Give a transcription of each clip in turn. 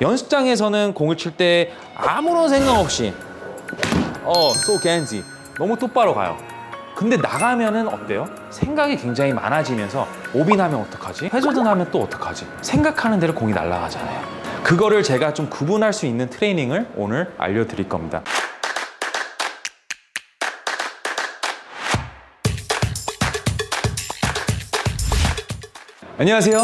연습장에서는 공을 칠 때 아무런 생각 없이 어, so 겐지 너무 똑바로 가요. 근데 나가면은 어때요? 생각이 굉장히 많아지면서 오빈하면 어떡하지? 하면 또 어떡하지? 생각하는 대로 공이 날아가잖아요. 그거를 제가 좀 구분할 수 있는 트레이닝을 오늘 알려드릴 겁니다. 안녕하세요.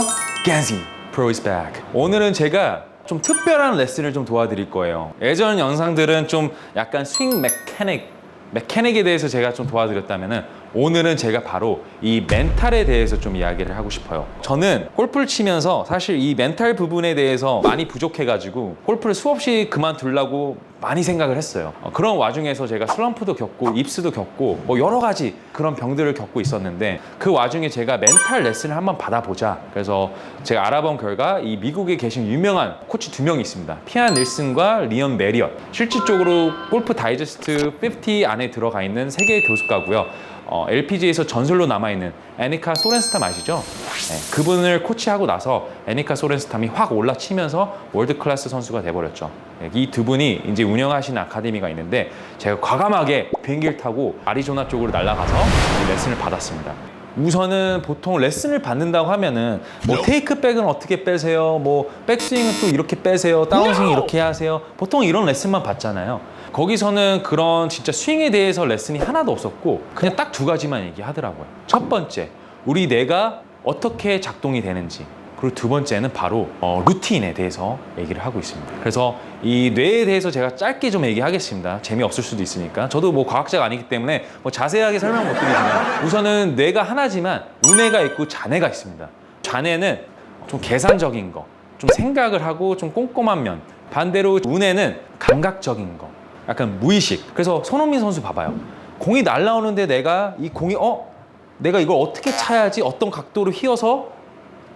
겐지 Pro is back. 오늘은 제가 좀 특별한 레슨을 좀 도와드릴 거예요. 예전 영상들은 좀 약간 스윙 메카닉, 메카닉에 대해서 제가 좀 도와드렸다면은 오늘은 제가 바로 이 멘탈에 대해서 좀 이야기를 하고 싶어요. 저는 골프를 치면서 사실 이 멘탈 부분에 대해서 많이 부족해가지고 골프를 수없이 그만두려고 많이 생각을 했어요. 어, 그런 와중에서 제가 슬럼프도 겪고 입스도 겪고 뭐 여러 가지 그런 병들을 겪고 있었는데 그 와중에 제가 멘탈 레슨을 한번 받아보자. 그래서 제가 알아본 결과 이 미국에 계신 유명한 코치 두 명이 있습니다. 피안 닐슨과 리언 메리엇. 실질적으로 골프 다이제스트 50 안에 들어가 있는 세계의 교수가고요. 어, LPGA에서 전설로 남아있는 애니카 소렌스탐 아시죠? 네, 그분을 코치하고 나서 애니카 소렌스탐이 확 올라치면서 월드 클래스 선수가 돼버렸죠. 이두 분이 이제 운영하시는 아카데미가 있는데 제가 과감하게 비행기를 타고 아리조나 쪽으로 날아가서 이 레슨을 받았습니다. 우선은 보통 레슨을 받는다고 하면은 뭐 테이크백은 어떻게 빼세요? 뭐 백스윙은 또 이렇게 빼세요. 다운스윙 이렇게 하세요. 보통 이런 레슨만 받잖아요. 거기서는 그런 진짜 스윙에 대해서 레슨이 하나도 없었고 그냥 딱 두 가지만 얘기하더라고요. 첫 번째, 우리 뇌가 어떻게 작동이 되는지. 그리고 두 번째는 바로 어, 루틴에 대해서 얘기를 하고 있습니다. 그래서 이 뇌에 대해서 제가 짧게 좀 얘기하겠습니다. 재미없을 수도 있으니까. 저도 뭐 과학자가 아니기 때문에 뭐 자세하게 설명 못 드리지만 우선은 뇌가 하나지만 우뇌가 있고 자뇌가 있습니다. 자뇌는 좀 계산적인 거, 좀 생각을 하고 좀 꼼꼼한 면. 반대로 우뇌는 감각적인 거, 약간 무의식. 그래서 손흥민 선수 봐봐요. 공이 날라오는데 내가 이 공이 어 내가 이걸 어떻게 차야지 어떤 각도로 휘어서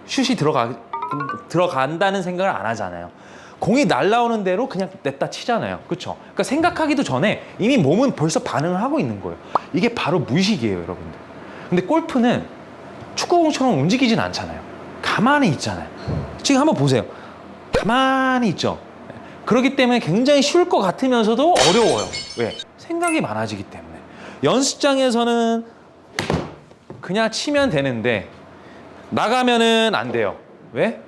슛이 들어가 들어간다는 생각을 안 하잖아요. 공이 날라오는 대로 그냥 냈다 치잖아요. 그렇죠? 그러니까 생각하기도 전에 이미 몸은 벌써 반응을 하고 있는 거예요. 이게 바로 무의식이에요, 여러분들. 근데 골프는 축구공처럼 움직이진 않잖아요. 가만히 있잖아요. 지금 한번 보세요. 가만히 있죠. 그렇기 때문에 굉장히 쉬울 것 같으면서도 어려워요. 왜? 생각이 많아지기 때문에. 연습장에서는 그냥 치면 되는데 나가면은 안 돼요. 왜?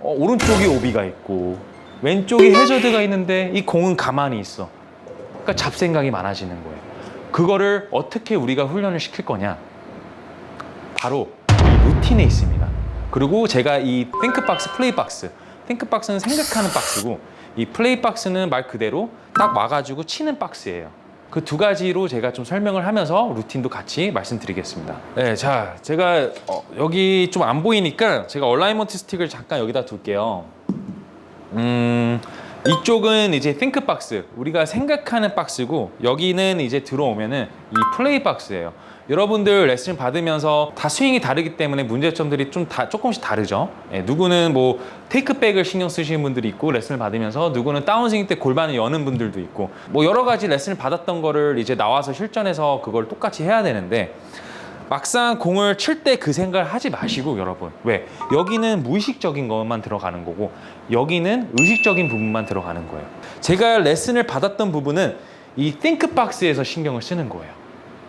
어, 오른쪽이 오비가 있고 왼쪽이 해저드가 있는데 이 공은 가만히 있어. 그러니까 잡생각이 많아지는 거예요. 그거를 어떻게 우리가 훈련을 시킬 거냐? 바로 이 루틴에 있습니다. 그리고 제가 이 탱크박스, 플레이박스. 탱크박스는 생각하는 박스고 이 플레이 박스는 말 그대로 딱 와가지고 치는 박스예요. 그 두 가지로 제가 좀 설명을 하면서 루틴도 같이 말씀드리겠습니다. 네, 자, 제가 어, 여기 좀 안 보이니까 제가 얼라이먼트 스틱을 잠깐 여기다 둘게요. 음, 이쪽은 이제 핑크 박스, 우리가 생각하는 박스고 여기는 이제 들어오면은 이 플레이 박스예요. 여러분들 레슨 받으면서 다 스윙이 다르기 때문에 문제점들이 좀 다 조금씩 다르죠. 예, 누구는 뭐 테이크백을 신경 쓰시는 분들이 있고 레슨을 받으면서 누구는 다운스윙 때 골반을 여는 분들도 있고 뭐 여러 가지 레슨을 받았던 거를 이제 나와서 실전에서 그걸 똑같이 해야 되는데 막상 공을 칠 때 그 생각을 하지 마시고 여러분. 왜? 여기는 무의식적인 것만 들어가는 거고 여기는 의식적인 부분만 들어가는 거예요. 제가 레슨을 받았던 부분은 이 띵크박스에서 신경을 쓰는 거예요.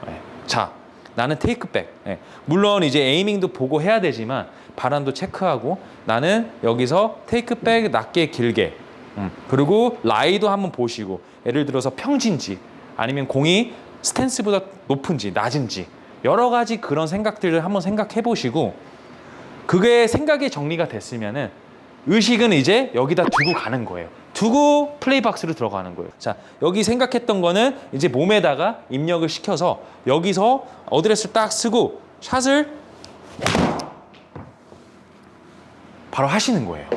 네. 자 나는 테이크백. 네. 물론 이제 에이밍도 보고 해야 되지만 바람도 체크하고 나는 여기서 테이크백 낮게 길게. 음. 그리고 라이도 한번 보시고 예를 들어서 평진지 아니면 공이 스탠스보다 높은지 낮은지 여러 가지 그런 생각들을 한번 생각해 보시고 그게 생각이 정리가 됐으면은 의식은 이제 여기다 두고 가는 거예요. 두고 플레이박스로 들어가는 거예요. 자, 여기 생각했던 거는 이제 몸에다가 입력을 시켜서 여기서 어드레스를 딱 쓰고 샷을 바로 하시는 거예요.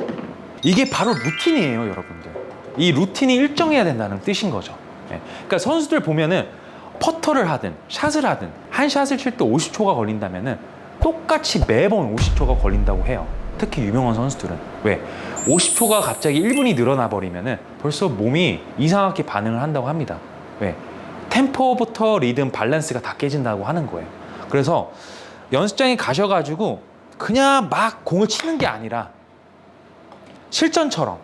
이게 바로 루틴이에요, 여러분들. 이 루틴이 일정해야 된다는 뜻인 거죠. 예. 그러니까 선수들 보면은 퍼터를 하든 샷을 하든 한 샷을 칠 때 50초가 걸린다면은 똑같이 매번 50초가 걸린다고 해요. 특히 유명한 선수들은 왜 50초가 갑자기 1분이 늘어나 버리면은 벌써 몸이 이상하게 반응을 한다고 합니다. 왜 템포부터 리듬 밸런스가 다 깨진다고 하는 거예요. 그래서 연습장에 가셔가지고 그냥 막 공을 치는 게 아니라 실전처럼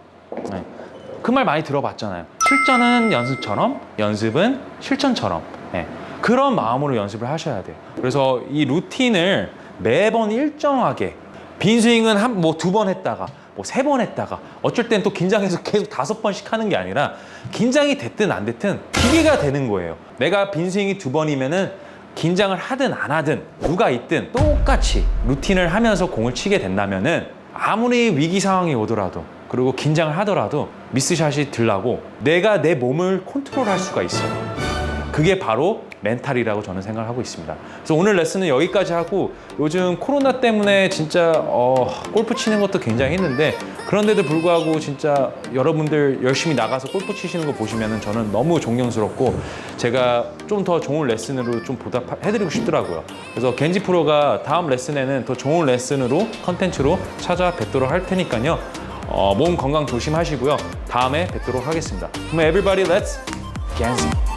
그말 많이 들어봤잖아요. 실전은 연습처럼, 연습은 실전처럼. 예. 그런 마음으로 연습을 하셔야 돼요. 그래서 이 루틴을 매번 일정하게 빈 스윙은 한 뭐 두 번 했다가 뭐 세 번 했다가 어쩔 땐 또 긴장해서 계속 다섯 번씩 하는 게 아니라 긴장이 됐든 안 됐든 기계가 되는 거예요. 내가 빈 스윙이 두 번이면은 긴장을 하든 안 하든 누가 있든 똑같이 루틴을 하면서 공을 치게 된다면은 아무리 위기 상황이 오더라도 그리고 긴장을 하더라도 미스샷이 들라고 내가 내 몸을 컨트롤할 수가 있어요. 그게 바로 멘탈이라고 저는 생각을 하고 있습니다. 그래서 오늘 레슨은 여기까지 하고 요즘 코로나 때문에 진짜 어, 골프 치는 것도 굉장히 힘든데 그런데도 불구하고 진짜 여러분들 열심히 나가서 골프 치시는 거 보시면 저는 너무 존경스럽고 제가 좀 더 좋은 레슨으로 좀 보답해드리고 싶더라고요. 그래서 겐지 프로가 다음 레슨에는 더 좋은 레슨으로 컨텐츠로 찾아뵙도록 할 테니까요. 어, 몸 건강 조심하시고요. 다음에 뵙도록 하겠습니다. 그럼 everybody let's 겐지. Educate